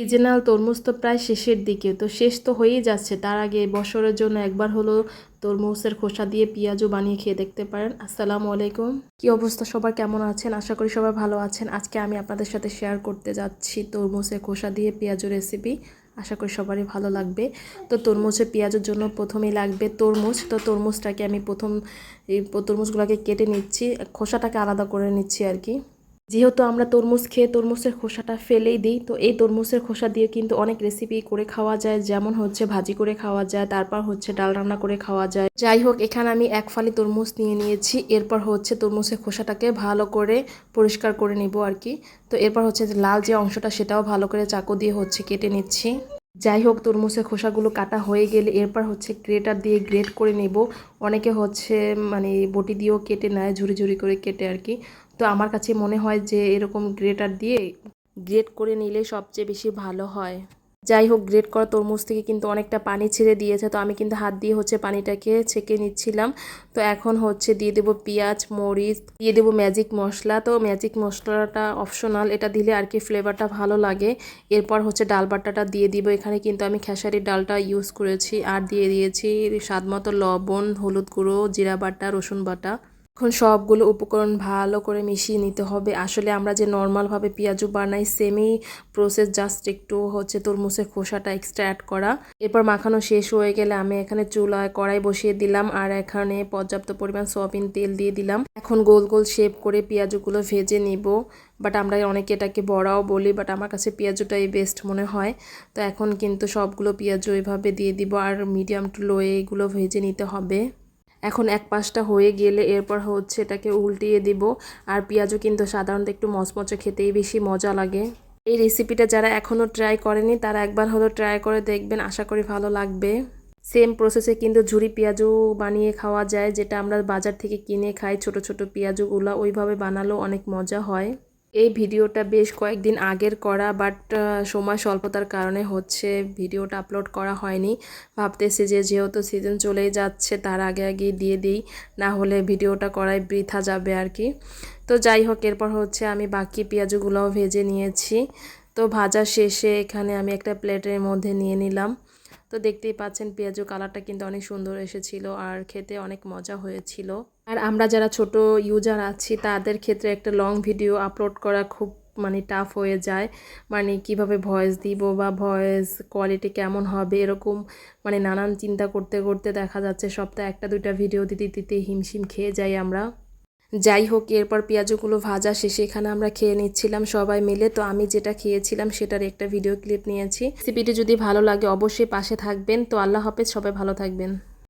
Seasonal তরমুজ তো প্রায় শেষের দিকে, তো শেষ তো হয়েই যাচ্ছে। তার আগে বছরের জন্য একবার হলো তরমুজের খোসা দিয়ে পেঁয়াজও বানিয়ে খেয়ে দেখতে পারেন। আসসালামু আলাইকুম। কি অবস্থা? সবার কেমন আছেন? আশা করি সবাই ভালো আছেন। আজকে আমি আপনাদের সাথে শেয়ার করতে যাচ্ছি তরমুজের খোসা দিয়ে পেঁয়াজও রেসিপি আশা করি সবারই ভালো লাগবে। তো তরমুজের পেঁয়াজের জন্য প্রথমেই লাগবে তরমুজ। তো তরমুজটাকে আমি প্রথম, এই তরমুজগুলোকে কেটে নিচ্ছি, খোসাটাকে আলাদা করে নিচ্ছি আর কি। যেহেতু আমরা তরমুজ খেয়ে তরমুজের খোসাটা ফেলেই দিই, তো এই তরমুজের খোসা দিয়ে কিন্তু অনেক রেসিপি করে খাওয়া যায়। যেমন হচ্ছে ভাজি করে খাওয়া যায়, তারপর হচ্ছে ডাল রান্না করে খাওয়া যায়। যাই হোক, এখানে আমি এক ফালি তরমুজ নিয়ে নিয়েছি। এরপর হচ্ছে তরমুজের খোসাটাকে ভালো করে পরিষ্কার করে নিব আর কি। তো এরপর হচ্ছে লাল যে অংশটা, সেটাও ভালো করে চাকু দিয়ে হচ্ছে কেটে নিচ্ছি। যাই হোক, তরমুজের খোসাগুলো কাটা হয়ে গেলে এরপর হচ্ছে গ্রেটার দিয়ে গ্রেট করে নেব। অনেকে হচ্ছে মানে বটি দিয়েও কেটে নেয় ঝুড়ি ঝুড়ি করে কেটে আর কি। তো আমার কাছে মনে হয় যে এরকম গ্রেটার দিয়ে গ্রেট করে নিলে সবচেয়ে বেশি ভালো হয়। যাই হোক, গ্রেট করা তরমুজ থেকে কিন্তু অনেকটা পানি ছেড়ে দিয়েছে, তো আমি কিন্তু হাত দিয়ে হচ্ছে পানিটাকে ছেঁকে নিচ্ছিলাম। তো এখন হচ্ছে দিয়ে দেবো পেঁয়াজ, মরিচ, দিয়ে দেবো ম্যাজিক মশলা। তো ম্যাজিক মশলাটা অপশনাল এটা দিলে আর কি ফ্লেভারটা ভালো লাগে। এরপর হচ্ছে ডাল বাটাটা দিয়ে দিব। এখানে কিন্তু আমি খেসারির ডালটা ইউজ করেছি। আর দিয়ে দিয়েছি স্বাদ মতো লবণ, হলুদ গুঁড়ো, জিরা বাটা, রসুন বাটা। এখন সবগুলো উপকরণ ভালো করে মিশিয়ে নিতে হবে। আসলে আমরা যে নর্মালভাবে পেঁয়াজু বানাই সেমই প্রসেস জাস্ট একটু হচ্ছে তরমুজের খোসাটা এক্সট্রা অ্যাড করা। এরপর মাখানো শেষ হয়ে গেলে আমি এখানে চুলায় কড়াই বসিয়ে দিলাম আর এখানে পর্যাপ্ত পরিমাণ সয়াবিন তেল দিয়ে দিলাম। এখন গোল গোল শেপ করে পেঁয়াজুগুলো ভেজে নিব। বাট আমরা অনেকে এটাকে বড়াও বলি বাট আমার কাছে পেঁয়াজুটাই বেস্ট মনে হয়। তো এখন কিন্তু সবগুলো পেঁয়াজু এভাবে দিয়ে দিব আর মিডিয়াম টু লো এগুলো ভেজে নিতে হবে। এখন এক পাশটা হয়ে গেলে এরপর হচ্ছে এটাকে উল্টিয়ে দিব। আর পেঁয়াজও কিন্তু সাধারণত একটু মচমচে খেতেই বেশি মজা লাগে। এই রেসিপিটা যারা এখনও ট্রাই করেনি, তারা একবার হলো ট্রাই করে দেখবেন, আশা করি ভালো লাগবে। সেম প্রসেসে কিন্তু ঝুরি পেঁয়াজও বানিয়ে খাওয়া যায়, যেটা আমরা বাজার থেকে কিনে খাই, ছোট ছোট পেঁয়াজগুলো, ওইভাবে বানালেও অনেক মজা হয়। এই ভিডিওটা বেশ কয়েকদিন আগের করা বাট সময় স্বল্পতার কারণে হচ্ছে ভিডিওটা আপলোড করা হয়নি। ভাবতেছি যে যেহেতু সিজন চলেই যাচ্ছে, তার আগে আগে দিয়ে দিই, না হলে ভিডিওটা করাই বৃথা যাবে আর কি। তো যাই হোক, এরপর হচ্ছে আমি বাকি পেঁয়াজগুলোও ভেজে নিয়েছি। তো ভাজা শেষে এখানে আমি একটা প্লেটের মধ্যে নিয়ে নিলাম। তো দেখতেই পাচ্ছেন পেঁয়াজু কালারটা কিন্তু অনেক সুন্দর এসেছিল আর খেতে অনেক মজা হয়েছিল। আর আমরা যারা ছোট ইউজার আছি, তাদের ক্ষেত্রে একটা লং ভিডিও আপলোড করা খুব মানে টাফ হয়ে যায়। মানে কীভাবে ভয়েস দিব বা ভয়েস কোয়ালিটি কেমন হবে এরকম মানে নানান চিন্তা করতে করতে দেখা যাচ্ছে সপ্তাহে একটা দুইটা ভিডিও দিতে দিতে হিমশিম খেয়ে যাই আমরা। যাই হোক, এরপর পেঁয়াজগুলো ভাজা শেষে এখানে আমরা খেয়ে নিচ্ছিলাম সবাই মিলে। তো আমি যেটা খেয়েছিলাম সেটার একটা ভিডিও ক্লিপ নিয়েছি। রেসিপিটি যদি ভালো লাগে, অবশ্যই পাশে থাকবেন। তো আল্লাহ হাফেজ, সবাই ভালো থাকবেন।